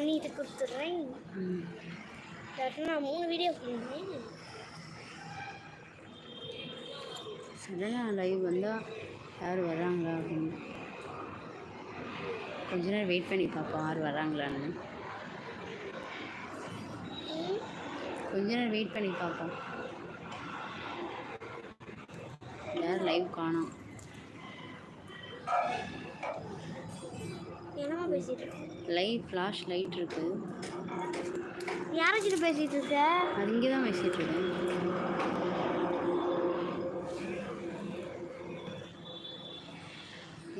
அண்ணிகிட்ட கொடுத்துட்றேன். ம் இல்லாட்டி நான் மூணு வீடியோ பண்ணுவேன் சடனாக லைவ் வந்தால் யார் வர்றாங்களா அப்படின்னு. கொஞ்ச நேரம் வெயிட் பண்ணி பார்ப்போம் யார் வர்றாங்களான்னு. கொஞ்ச நேரம் வெயிட் பண்ணி பார்ப்போம். யார் லைவ் காணோம்? என்னமா பேசிட்டு இருக்க? லைட் ஃப்ளாஷ் லைட் இருக்கு. யார்கிட்ட பேசிட்டு இருக்க? அது இங்கே தான் பேசிகிட்டு இருக்கேன்.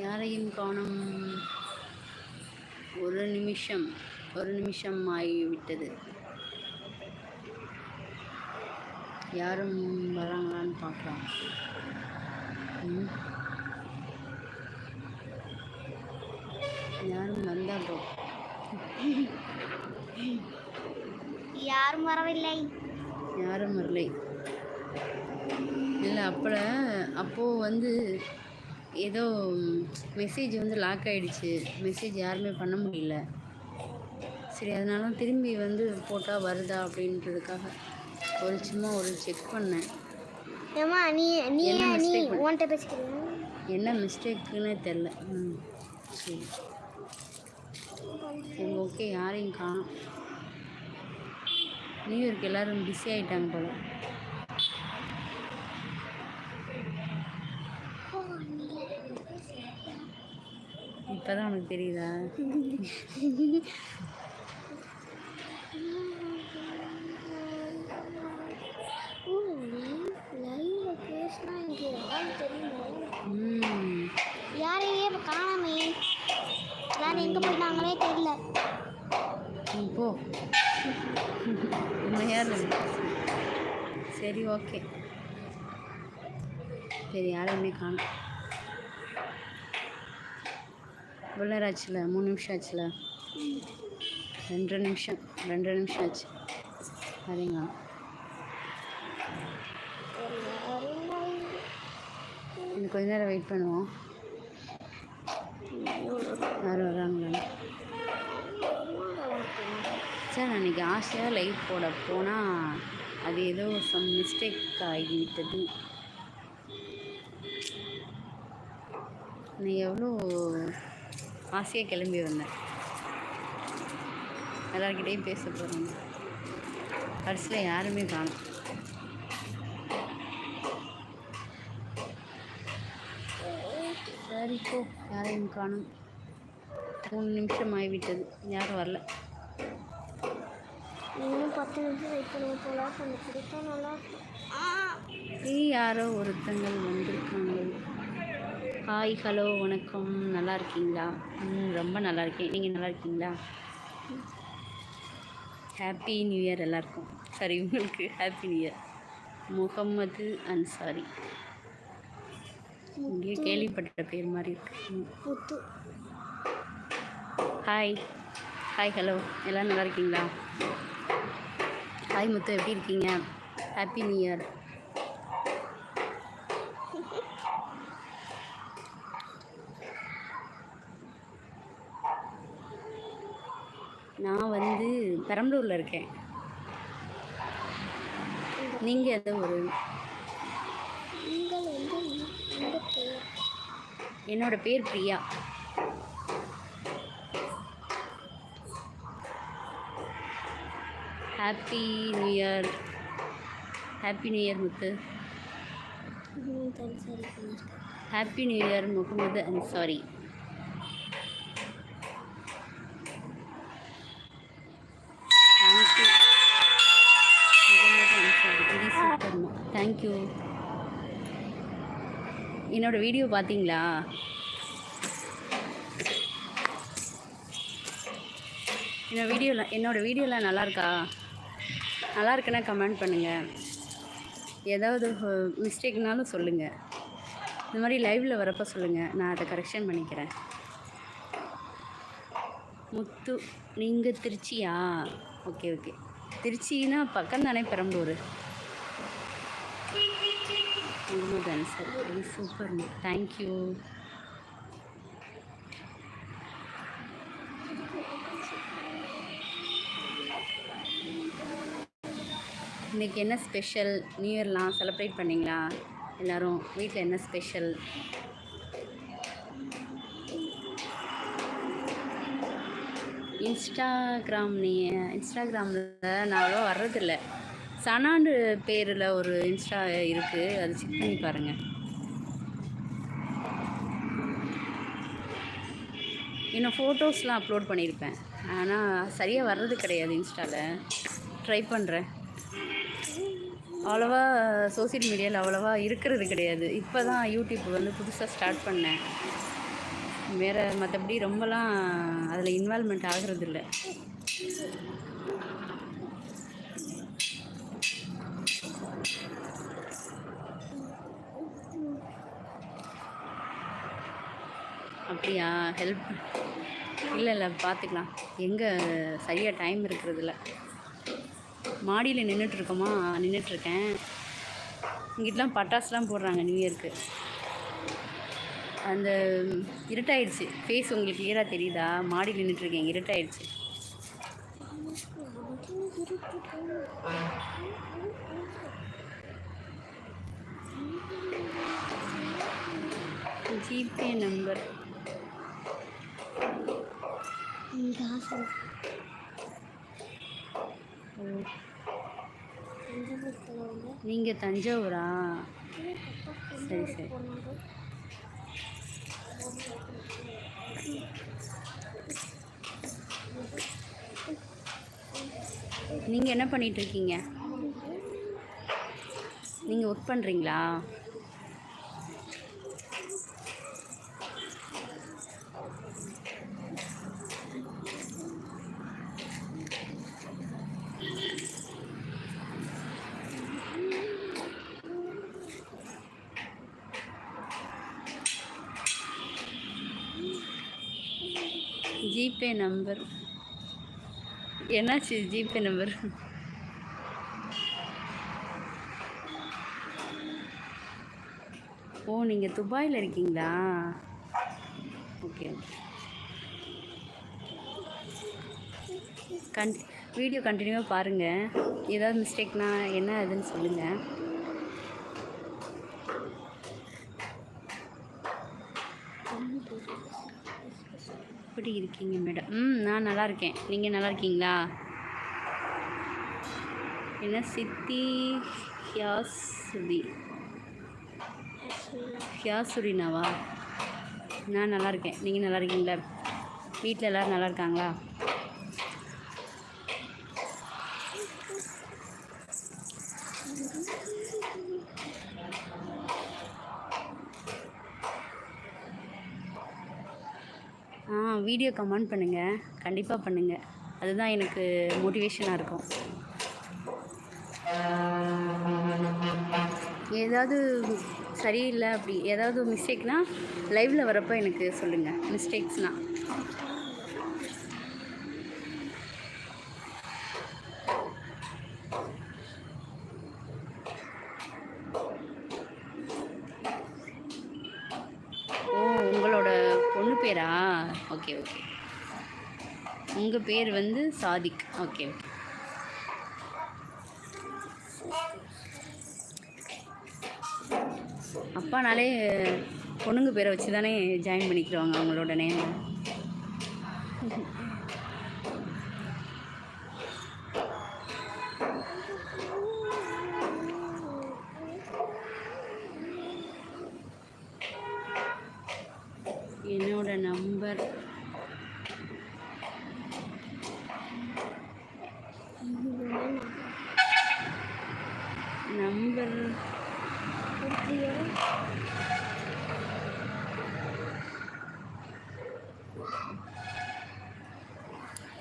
யாரையும் காணும். ஒரு நிமிஷம் ஒரு நிமிஷம் ஆகிவிட்டது. யாரும் வராங்களான்னு பார்க்கலாம். யாரும் வந்தா ப்ரோ யாரும் வரவில்லை. யாரும் வரலை. இல்லை அப்போ அப்போது வந்து ஏதோ மெசேஜ் வந்து லாக் ஆகிடுச்சு மெசேஜ் யாருமே பண்ண முடியல. சரி அதனால திரும்பி வந்து போட்டால் வருதா அப்படின்றதுக்காக ஒரு சும்மா ஒரு செக் பண்ணேன். நீ நீ என்ன மிஸ்டேக்குன்னே தெரில ம் சரி. சரி ஓகே யாரையும் காணோம் நியூ இயர்க்கு எல்லோரும் பிஸி ஆகிட்டாங்க போல். இப்போ தான் உனக்கு தெரியுதா? யாரையே இப்போ காணாமே யார் எங்கே போயிட்டாங்களே தெரியல. போ. சரி ஓகே. சரி யாரையுமே காணும். இவ்வளோ நேரம் ஆச்சுல? மூணு நிமிஷம் ஆச்சுல? ரெண்டரை நிமிஷம் ரெண்டரை நிமிஷம் ஆச்சு. சரிங்களா இன்னும் கொஞ்ச நேரம் வெயிட் பண்ணுவோம். யார் வராங்களா சார் நான் ஆசையாக லைவ் போட போனால் அது ஏதோ சம் மிஸ்டேக் ஆகிவிட்டது நான் எவ்வளோ ஆசையாக கிளம்பி வந்தேன். எல்லாருக்கிட்டேயும் பேச போகிறேன் கடைசியில் யாருமே காணும். போ யாரையும் காணும். மூணு நிமிஷம் ஆகிவிட்டது யாரும் வரல. இன்னும் பத்து நிமிஷம் வெயிட் பண்ணுவோம் போல. கொஞ்சம் கொடுத்தா நல்லா யாரோ ஒருத்தங்கள் வந்திருக்காங்க. ஹாய் ஹலோ வணக்கம். நல்லா இருக்கீங்களா? ம் ரொம்ப நல்லா இருக்கேன். நீங்கள் நல்லா இருக்கீங்களா? ஹாப்பி நியூ இயர் எல்லாருக்கும். சாரி உங்களுக்கு happy new year Mohammed Ansari. இங்கே கேள்விப்பட்ட பேர் மாதிரி இருக்கு. ஹாய் ஹாய் ஹலோ எல்லோரும் நல்லா இருக்கீங்களா? ஹாய் முத்து. எப்படி இருக்கீங்க? ஹாப்பி நியூ இயர் நான் வந்து பெரம்பலூரில் இருக்கேன். நீங்கள் எந்த ஒரு நீங்கள் வந்து இந்த பெயர்? என்னோட பேர் Priya. Happy new year happy new year Muthu. சரி சரி happy new year Mohammed Ansari thank you என்னோடய வீடியோ பார்த்தீங்களா என்னோட வீடியோவில் என்னோடய வீடியோலாம் நல்லாயிருக்கா நல்லா இருக்குன்னா கமெண்ட் பண்ணுங்கள் ஏதாவது மிஸ்டேக்னாலும் சொல்லுங்கள் இந்த மாதிரி லைவில் வரப்போ சொல்லுங்கள் நான் அதை கரெக்ஷன் பண்ணிக்கிறேன். முத்து நீங்கள் திருச்சியா? ஓகே ஓகே திருச்சின்னா பக்கம் தானே பெரம்பலூர்? குங்கும டான்ஸர் வெரி சூப்பர் தேங்க்யூ இன்றைக்கி என்ன ஸ்பெஷல் நியூ இயர்லாம் செலப்ரேட் பண்ணிங்களா? எல்லோரும் வீட்டில் என்ன ஸ்பெஷல் இன்ஸ்டாகிராம் நீ இன்ஸ்டாகிராமில் நான் அவ்வளோ வர்றதில்லை. சனாண்டு பேரில் ஒரு இன்ஸ்டா இருக்குது அது செக் பண்ணி பாருங்கள் இன்னும் ஃபோட்டோஸ்லாம் அப்லோட் பண்ணியிருப்பேன் ஆனால் சரியாக வர்றது கிடையாது இன்ஸ்டாவில் ட்ரை பண்ணுறேன் அவ்வளோவா சோசியல் மீடியாவில் அவ்வளோவா இருக்கிறது கிடையாது. இப்போ தான் யூடியூப் வந்து புதுசாக ஸ்டார்ட் பண்ணேன். வேறு மற்றபடி ரொம்பலாம் அதில் இன்வால்மெண்ட் ஆகிறது இல்லை அப்படியா? ஹெல்ப் இல்லை இல்லை பார்த்துக்கலாம் எங்கே சரியாக டைம் இருக்கிறதில்ல. மாடியில் நின்றுட்டுருக்கோமா நின்றுட்டுருக்கேன் இங்கிட்டலாம் பட்டாசுலாம் போடுறாங்க நியூ இயர்க்கு அந்த இருட்டாயிடுச்சு. ஃபேஸ் உங்களுக்கு கிளியராக தெரியுதா? மாடியில் நின்றுட்டுருக்கேன் இருட்டாயிடுச்சு. GPay number. நீங்கள் தஞ்சாவூரா? சரி சரி. நீங்கள் என்ன பண்ணிட்டு இருக்கீங்க? நீங்கள் ஒர்க் பண்ணுறீங்களா ஜிபே நம்பர். என்னாச்சு ஜிபே நம்பர்? ஓ நீங்கள் துபாயில் இருக்கீங்களா? Okay okay. கன் வீடியோ கண்டினியூவாக பாருங்கள் ஏதாவது மிஸ்டேக்னால் என்ன அதுன்னு சொல்லுங்கள் எப்படி இருக்கீங்க மேடம்? ம் நான் நல்லா இருக்கேன். நீங்கள் நல்லா இருக்கீங்களா? என்ன சித்தி? ஹியாசுதி. ஹியாசுரினாவா நான் நல்லா இருக்கேன். நீங்கள் நல்லா இருக்கீங்களா? வீட்டில் எல்லோரும் நல்லா இருக்காங்களா? வீடியோ கமெண்ட் பண்ணுங்கள் கண்டிப்பாக பண்ணுங்கள் அதுதான் எனக்கு மோட்டிவேஷனாக இருக்கும். ஏதாவது சரியில்லை அப்படி ஏதாவது மிஸ்டேக்னால் லைவில் வரப்போ எனக்கு சொல்லுங்கள் மிஸ்டேக்ஸ்னால் ஓ உங்களோட பொண்ணு பேரா ஓகே ஓகே உங்கள் பேர் வந்து சாதிக். ஓகே ஓகே அப்பானாலே பொண்ணுங்க பேரை வச்சு தானே ஜாயின் பண்ணிக்கிறவாங்க அவங்களோட நேம் என்னோட நம்பர்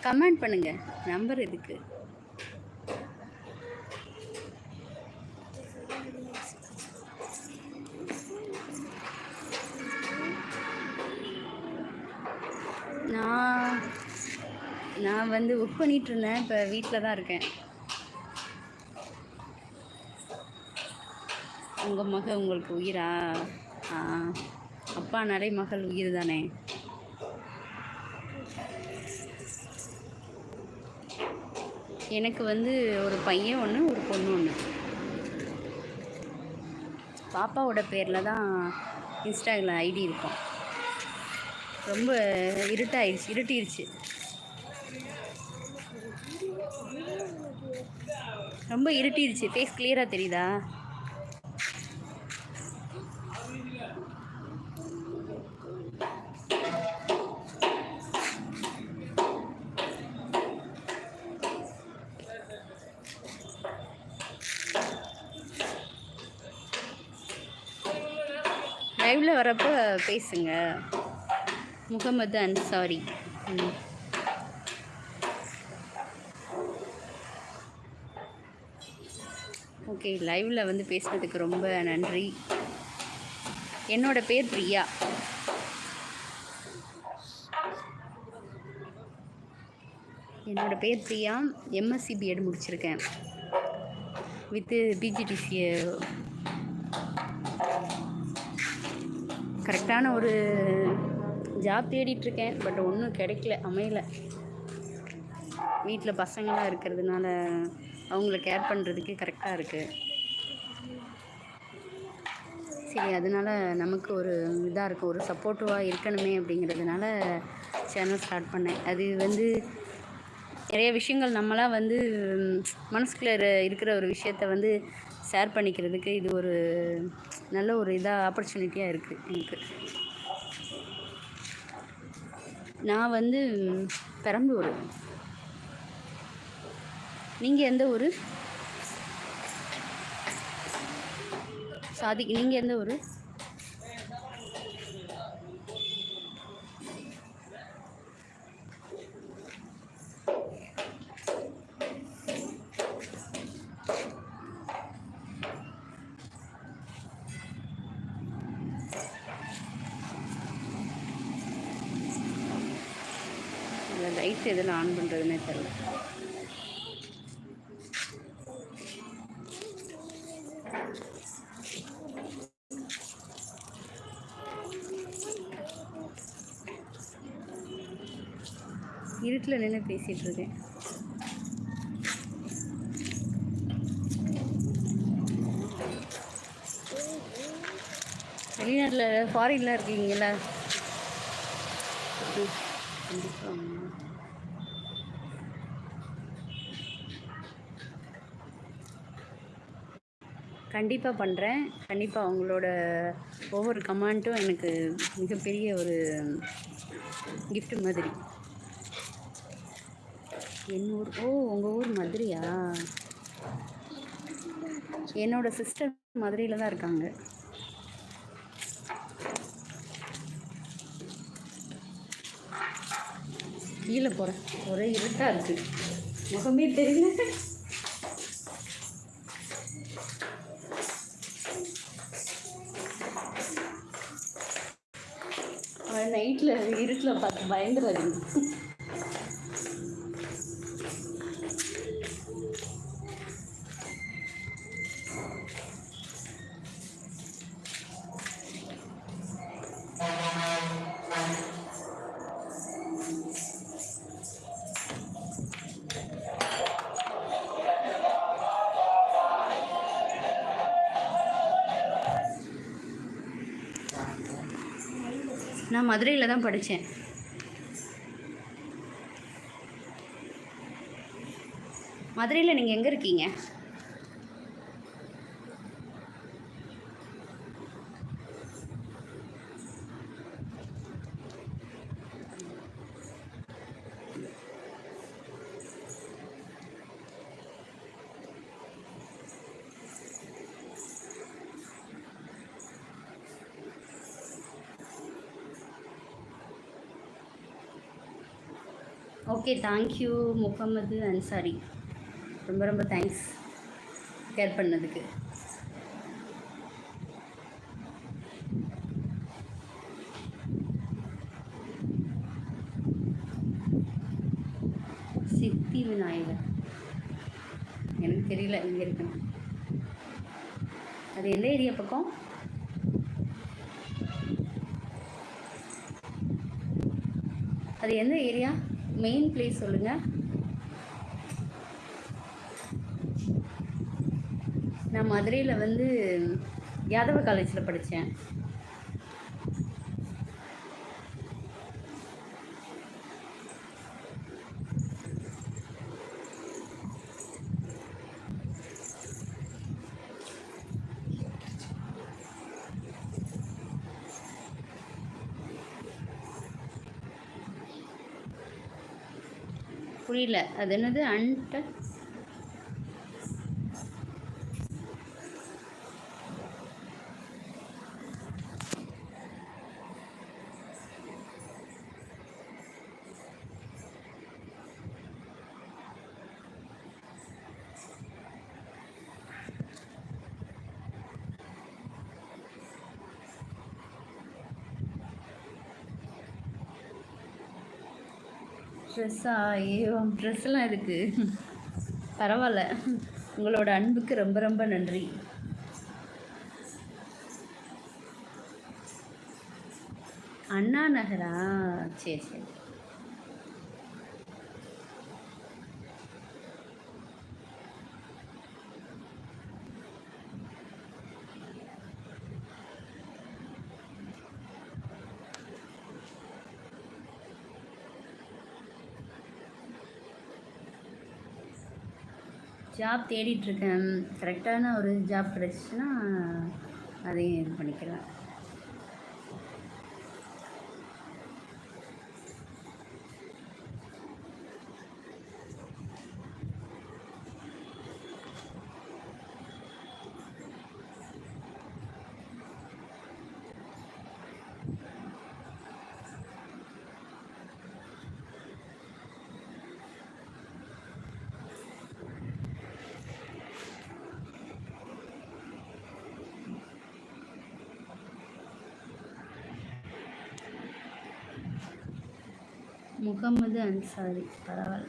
கமெண்ட் பண்ணுங்க. நம்பர் எதுக்கு? நான் நான் வந்து ஒர்க் பண்ணிட்டு இருந்தேன் இப்போ வீட்டில் தான் இருக்கேன். உங்கள் மகள் உங்களுக்கு உயிரா? ஆ அப்பா நிறைய மகள் உயிர் தானே எனக்கு வந்து ஒரு பையன் ஒன்று ஒரு பொண்ணு ஒன்று பாப்பாவோட பேரில் தான் இன்ஸ்டாகிராம் ஐடி இருக்கும். ரொம்ப இருட்டாயிடுச்சு இருட்டிருச்சு. ரொம்ப இருட்டிருச்சு. ஃபேஸ் கிளியராக தெரியுதா லைவில் வரப்போ பேசுங்க. முகமது அன்சாரி. ஓகே லைவில் வந்து பேசுனதுக்கு ரொம்ப நன்றி. என்னோட பேர் பிரியா. என்னோட பேர் பிரியா. எம்எஸ்சி பிஎட் முடிச்சிருக்கேன். வித்து பிஜிடிசி கரெக்டான ஒரு ஜாப் தேடிட்டுருக்கேன் பட் ஒன்றும் கிடைக்கல அமையல. வீட்டில் பசங்களாக இருக்கிறதுனால அவங்கள கேர் பண்ணுறதுக்கு கரெக்டாக இருக்குது சரி அதனால் நமக்கு ஒரு இதாக இருக்கும் ஒரு சப்போர்ட்டிவாக இருக்கணுமே அப்படிங்கிறதுனால சேனல் ஸ்டார்ட் பண்ணேன். அது வந்து நிறைய விஷயங்கள் நம்மளாம் வந்து மனசுக்குள்ளே மனசுக்குள்ள இருக்கிற ஒரு விஷயத்த வந்து ஷேர் பண்ணிக்கிறதுக்கு இது ஒரு நல்ல ஒரு இதாக ஆப்பர்ச்சுனிட்டியாக இருக்குது எனக்கு. நான் வந்து பெரம்பலூர். நீங்கள் எந்த ஊர்? சாதிக் நீங்கள் எந்த ஊர்? லைட் எதில் ஆன் பண்ணுறதுனே தெரில இருட்டில் நின்று பேசிகிட்டு இருக்கேன். வெளிநாட்டில் ஃபாரின்லாம் இருக்கீங்களா கண்டிப்பாக கண்டிப்பாக பண்ணுறேன் கண்டிப்பாக அவங்களோட ஒவ்வொரு கமாண்ட்டும் எனக்கு மிகப்பெரிய ஒரு கிஃப்ட் மாதிரி. என் ஊர் ஓ உங்கள் ஊர் மதுரையா? என்னோட சிஸ்டர் மதுரையில் தான் இருக்காங்க. கீழே போகிறேன் ஒரே இருட்டாக இருக்குது முகமே தெரியல. நைட்டில் இருட்டில் பார்த்து பயந்துடாதீங்க நான் மதுரையில் தான் படித்தேன் மதுரையில் நீங்கள் எங்கே இருக்கீங்க? ஓகே தேங்க்யூ முகமது அன்சாரி ரொம்ப ரொம்ப தேங்க்ஸ் கேர் பண்ணதுக்கு. சித்தி விநாயகர். எனக்கு தெரியல இங்கே இருக்கணும் அது எந்த ஏரியா பக்கம்? அது எந்த ஏரியா? மெயின் பிளேஸ் சொல்லுங்கள் நான் மதுரையில் வந்து யாதவ காலேஜில் படித்தேன் புரியல. அது என்னது? அன்ட ட்ரெஸ்ஸா ஐயோ ட்ரெஸ்லாம் இருக்குது பரவாயில்ல உங்களோட அன்புக்கு ரொம்ப ரொம்ப நன்றி. அண்ணா நகரா? சரி சரி. ஜாப் தேடிட்டுருக்கேன். கரெக்டான ஒரு ஜாப் கிடச்சிச்சின்னா அதையும் இது பண்ணிக்கலாம். முகமது அன்சாரி. பரவாயில்ல.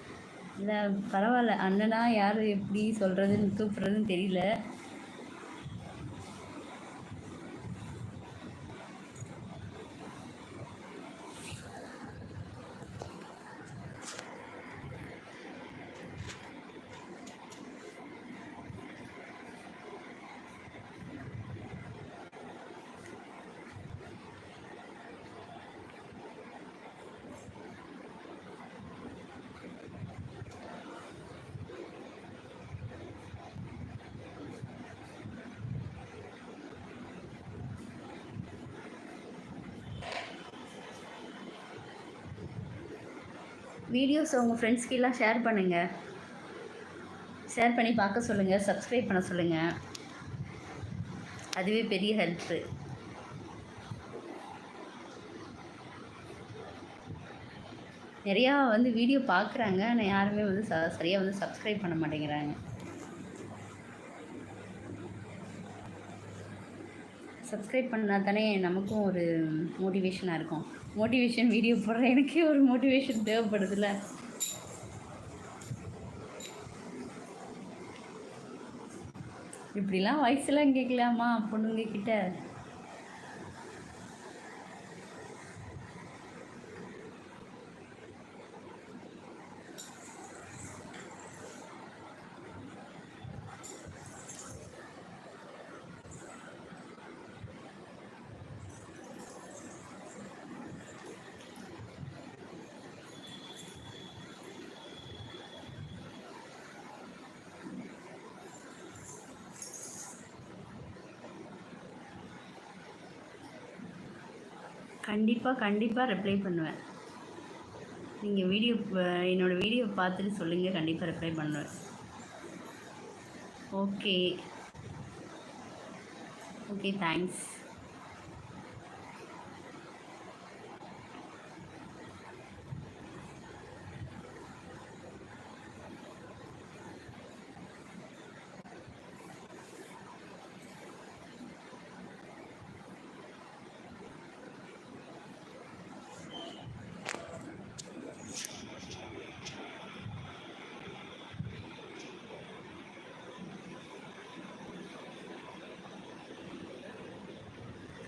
இல்லை பரவாயில்ல. அண்ணனா யார் எப்படி சொல்கிறதுன்னு கூப்பிட்றதுன்னு தெரியல. வீடியோஸ் உங்கள் ஃப்ரெண்ட்ஸ்க்கெல்லாம் ஷேர் பண்ணுங்கள் ஷேர் பண்ணி பார்க்க சொல்லுங்கள் சப்ஸ்கிரைப் பண்ண சொல்லுங்கள் அதுவே பெரிய ஹெல்ப்பு நிறையா வந்து வீடியோ பார்க்குறாங்க ஆனால் யாருமே வந்து ச சரியாக வந்து சப்ஸ்கிரைப் பண்ண மாட்டேங்கிறாங்க. சப்ஸ்கிரைப் பண்ணால் தானே நமக்கும் ஒரு மோட்டிவேஷனாக இருக்கும். மோட்டிவேஷன் வீடியோ போடுற எனக்கே ஒரு மோட்டிவேஷன் தேவைப்படுதுல்ல இப்படிலாம் வயசுலாம் கேட்கலாமா பொண்ணுங்க கிட்ட? கண்டிப்பாக கண்டிப்பாக ரிப்ளை பண்ணுவேன். நீங்கள் வீடியோ என்னோடய வீடியோ பார்த்துட்டு சொல்லுங்கள் கண்டிப்பாக ரிப்ளை பண்ணுவேன். Okay okay thanks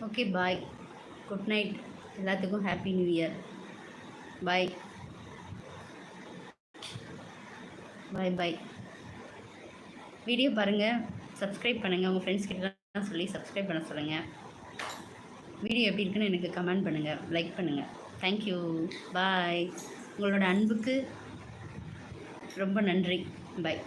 okay bye good night எல்லாத்துக்கும் happy new year bye bye bye video பாருங்கள் சப்ஸ்கிரைப் பண்ணுங்கள் உங்கள் ஃப்ரெண்ட்ஸ் கிட்டலாம் சொல்லி சப்ஸ்கிரைப் பண்ண சொல்லுங்கள் வீடியோ எப்படி இருக்குன்னு எனக்கு கமெண்ட் பண்ணுங்கள் லைக் பண்ணுங்கள் தேங்க்யூ பாய் உங்களோட அன்புக்கு ரொம்ப நன்றி. பாய்